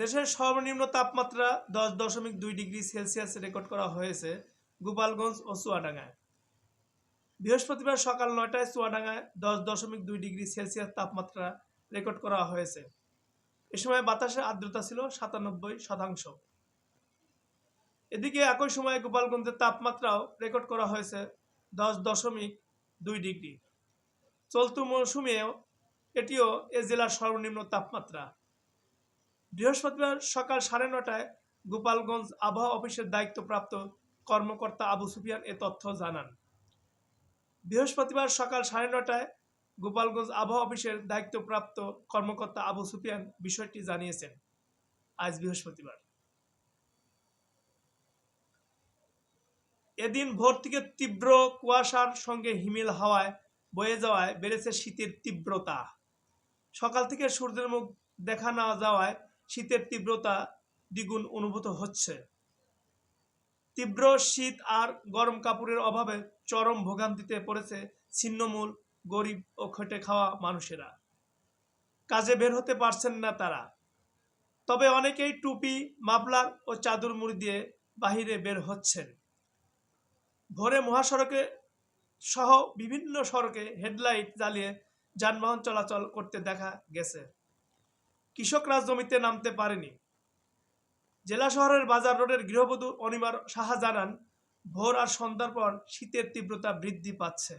দেশের সর্বনিম্ন তাপমাত্রা দশ দশমিক দুই ডিগ্রি সেলসিয়াস রেকর্ড করা হয়েছে গোপালগঞ্জ ও চুয়াডাঙ্গায়। বৃহস্পতিবার সকাল নয়টায় চুয়াডাঙ্গায় দশ দশমিক দুই ডিগ্রি সেলসিয়াস তাপমাত্রা রেকর্ড করা হয়েছে। এ সময় বাতাসের আর্দ্রতা ছিল সাতানব্বই শতাংশ। এদিকে একই সময়ে গোপালগঞ্জের তাপমাত্রাও রেকর্ড করা হয়েছে দশ দশমিক দুই ডিগ্রি। চলতি মৌসুমেও এটিও এ জেলার সর্বনিম্ন তাপমাত্রা। বৃহস্পতিবার সকাল সাড়ে নটায় গোপালগঞ্জ আবহাওয়া অফিসের দায়িত্বপ্রাপ্ত কর্মকর্তা আবু সুফিয়ান এ তথ্য জানান। বৃহস্পতিবার সকাল সাড়ে নটায় গোপালগঞ্জ আবহাওয়া অফিসের দায়িত্বপ্রাপ্ত কর্মকর্তা আবু সুফিয়ান বিষয়টি জানিয়েছেন। আজ বৃহস্পতিবার। এদিন ভোর থেকে তীব্র কুয়াশার সঙ্গে হিমেল হাওয়ায় বয়ে যাওয়ায় বেড়েছে শীতের তীব্রতা। সকাল থেকে সূর্যের মুখ দেখা না যাওয়ায় শীতের তীব্রতা দ্বিগুণ অনুভূত হচ্ছে। তীব্র শীত আর গরম কাপড়ের অভাবে চরম ভোগান্তিতে পড়েছে ছিন্নমূল, গরিব ও খেটে খাওয়া মানুষেরা। কাজে বের হতে পারছেন না তারা। তবে অনেকেই টুপি, মাফলার ও চাদর মুড়ি দিয়ে বাহিরে বের হচ্ছেন। ভোরে মহাসড়কে সহ বিভিন্ন সড়কে হেডলাইট জ্বালিয়ে যানবাহন চলাচল করতে দেখা গেছে। কৃষকরা জমিতে নামতে পারেনি। জেলা শহরের বাজার রোডের গৃহবধূ অনিমার সাহা জানান ভোর আর সন্ধ্যার পর শীতের তীব্রতা বৃদ্ধি পাচ্ছে।